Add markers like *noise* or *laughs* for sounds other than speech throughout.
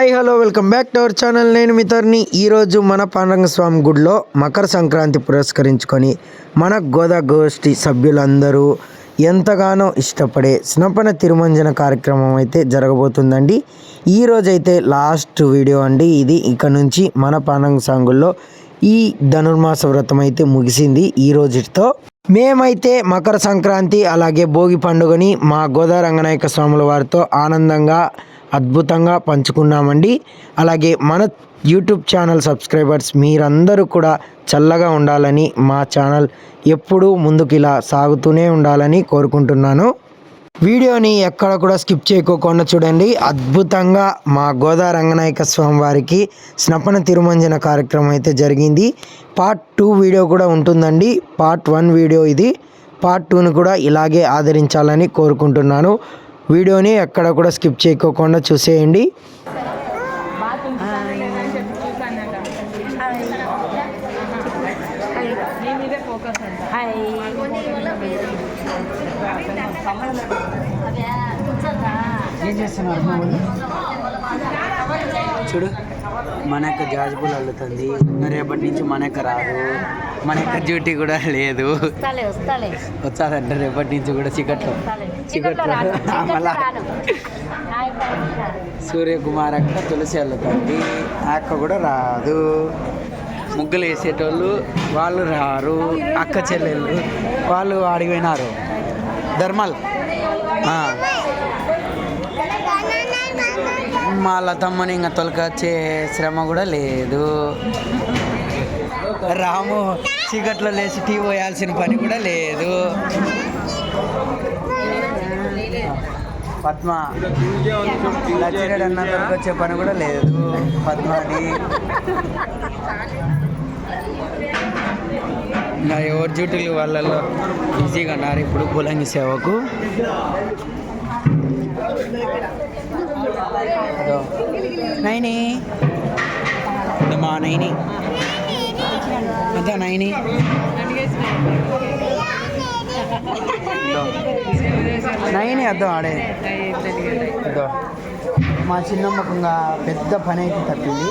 Hi hello welcome back to our channel నేను మితర్ని ఈరోజు మన పాండంగ స్వామి గుడిలో మకర సంక్రాంతి పురస్కరించుకొని మన గోదా గోష్ఠి సభ్యులందరూ ఎంతగానో ఇష్టపడే స్నపన తిరుమంజన కార్యక్రమం అయితే జరగబోతుందండి. ఈ రోజైతే లాస్ట్ వీడియో అండి. ఇది ఇక నుంచి మన పాండంగ సాంగుల్లో ఈ ధనుర్మాస వ్రతం అయితే ముగిసింది. ఈ రోజుతో మేమైతే మకర సంక్రాంతి అలాగే భోగి పండుగని మా గోదా రంగనాయక స్వాముల వారితో ఆనందంగా అద్భుతంగా పంచుకున్నామండి. అలాగే మన యూట్యూబ్ ఛానల్ సబ్స్క్రైబర్స్ మీరందరూ కూడా చల్లగా ఉండాలని మా ఛానల్ ఎప్పుడూ ముందుకు ఇలా సాగుతూనే ఉండాలని కోరుకుంటున్నాను. వీడియోని ఎక్కడ కూడా స్కిప్ చేయకోకుండా చూడండి. అద్భుతంగా మా గోదా రంగనాయక స్వామి వారికి స్నపన తిరుమంజన కార్యక్రమం అయితే జరిగింది. పార్ట్ టూ వీడియో కూడా ఉంటుందండి. పార్ట్ వన్ వీడియో ఇది. పార్ట్ టూని కూడా ఇలాగే ఆదరించాలని కోరుకుంటున్నాను. వీడియోని ఎక్కడ కూడా స్కిప్ చేయకోకుండా చూసేయండి. ఏం చేస్తున్నారు చూడు మన యొక్క జాజిపూలు అల్లుతుంది. రేపటి నుంచి మన యొక్క రాదు. మన యొక్క డ్యూటీ కూడా లేదు. వచ్చాదంట రేపటి నుంచి కూడా చికట్లో. చికట్లో మళ్ళా సూర్యకుమార్ అక్క తులసి అల్లుతుంది ఆ అక్క కూడా రాదు. ముగ్గులు వేసేటోళ్ళు వాళ్ళు రారు. అక్క చెల్లెళ్ళు వాళ్ళు ఆడికి పోయినారు ధర్మల్. మా లతమ్మని ఇంకా తొలకొచ్చే శ్రమ కూడా లేదు. రాము చీకట్లో లేచి టీ పోయాల్సిన పని కూడా లేదు. పద్మ లచ్చిరెడ్డి అన్న వచ్చే పని కూడా లేదు. పద్మని నా ఎవరి డ్యూటీలు వాళ్ళల్లో బిజీగా ఉన్నారు ఇప్పుడు బులంగి సేవకు? నైని. మా నైని. అదా నైని. నైని అద్దం ఆడే. మా చిన్నమ్మకు ఇంకా పెద్ద పని అయితే తప్పింది.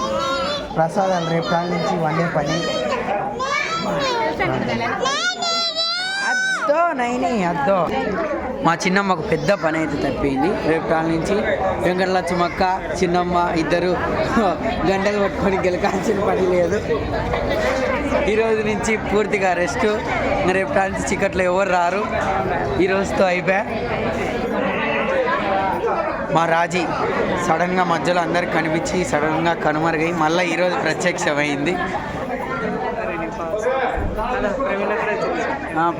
ప్రసాదాలు రేపు కాళ్ళ నుంచి వండే పని. అద్దో నైని అద్దో. మా చిన్నమ్మకు పెద్ద పని అయితే తప్పింది. రేపు కాళ్ళ నుంచి వెంకటలక్ష్మక్క చిన్నమ్మ ఇద్దరు *laughs* గంటలు పట్టుకొని గెలకాల్సిన పని లేదు. ఈరోజు నుంచి పూర్తిగా రెస్ట్. రేపు కాళ్ళ నుంచి చికెట్లో ఎవరు రారు. ఈరోజుతో అయిపోయా మా రాజీ సడన్గా మధ్యలో అందరికి కనిపించి సడన్గా కనుమరుగై మళ్ళీ ఈరోజు ప్రత్యక్షమైంది.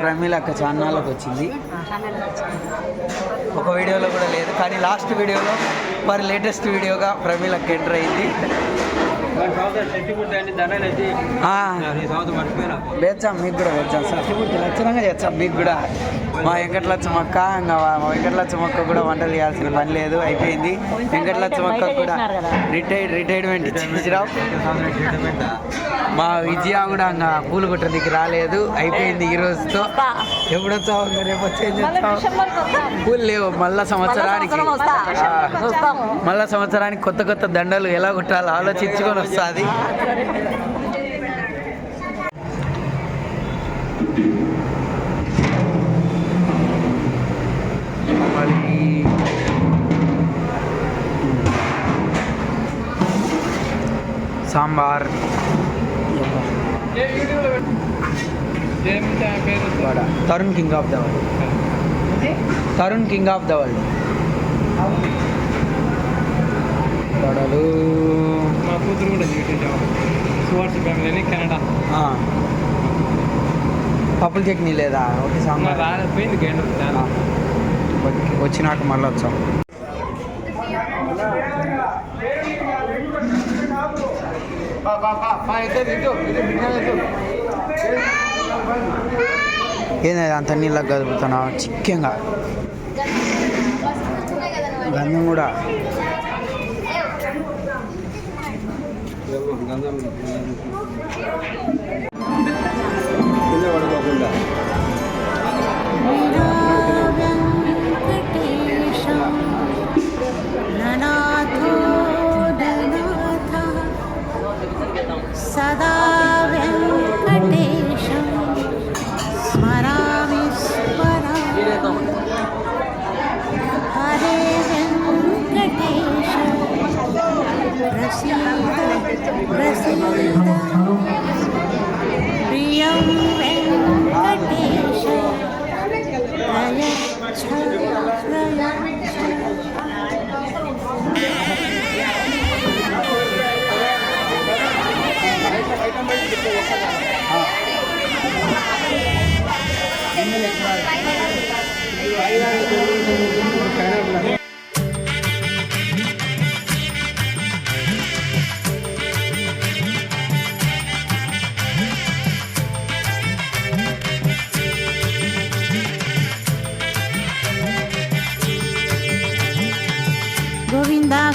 ప్రమీల అక్క ఛానల్లోకి వచ్చింది. ఒక వీడియోలో కూడా లేదు. కానీ లాస్ట్ వీడియోలో మరి లేటెస్ట్ వీడియోగా ప్రమీల ఎంటర్ అయింది. ఆ, వేచాం మీకు కూడా వేచాం సర్టిఫికెట్ లక్షణంగా చేస్తాం మీకు కూడా. మా వెంకటలక్ష్మక్క ఇంకా మా వెంకటలక్ష్మక్క కూడా వంటలు చేయాల్సిన పని లేదు అయిపోయింది. వెంకటలక్ష్మక్క కూడా రిటైర్డ్ రిటైర్మెంట్ ఇచ్చిరావు. మా విజయ కూడా ఇంకా పూలు కుట్టడానికి రాలేదు. అయిపోయింది ఈ రోజుతో. ఎప్పుడు వచ్చావు ఇంకా రేపు వచ్చి ఏం చేస్తావు? పూలు లేవు. మళ్ళా సంవత్సరానికి. మళ్ళా సంవత్సరానికి కొత్త కొత్త దండలు ఎలా కుట్టాలో ఆలోచించుకొని వస్తుంది. Sambar. Tarun king of the world Tarun king of the world వడలు మా కూతురు కూడా సువార్స్ ఫ్యామిలీ కెనడా. పప్పుల చట్నీ లేదా? ఓకే సాంబార్. రాలిపోయింది. వచ్చినాక మళ్ళీ వచ్చాం. ఏంది అంత నీళ్ళకి కదుపుతున్నావు చిక్కంగా. గంధం కూడా. వెంకటేశం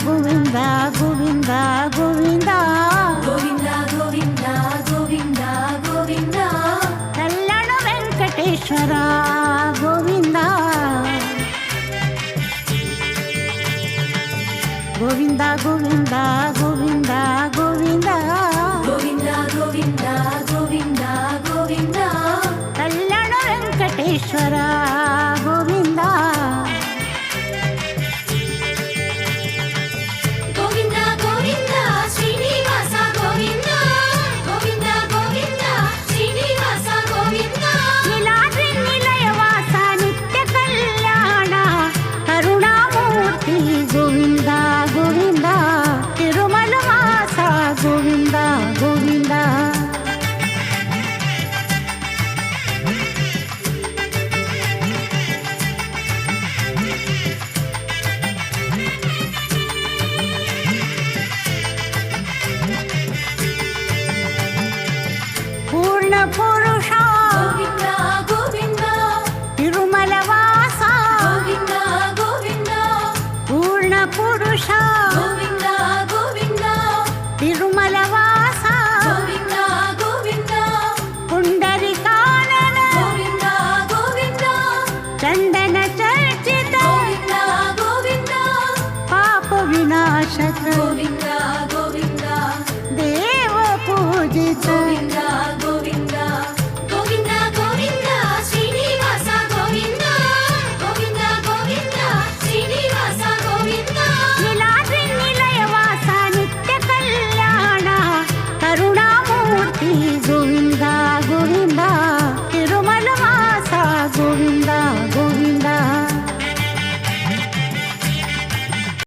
గోవింద గోవింద గోవింద. గోవింద గోవింద గోవింద గోవింద. కళ్యాణ వెంకటేశ్వర గోవింద. గోవింద గోవింద గోవింద గోవింద. గోవింద గోవింద గోవింద గోవింద. కళ్యాణ వెంకటేశ్వర చందన చర్చిత పాప వినాశక. గోవింద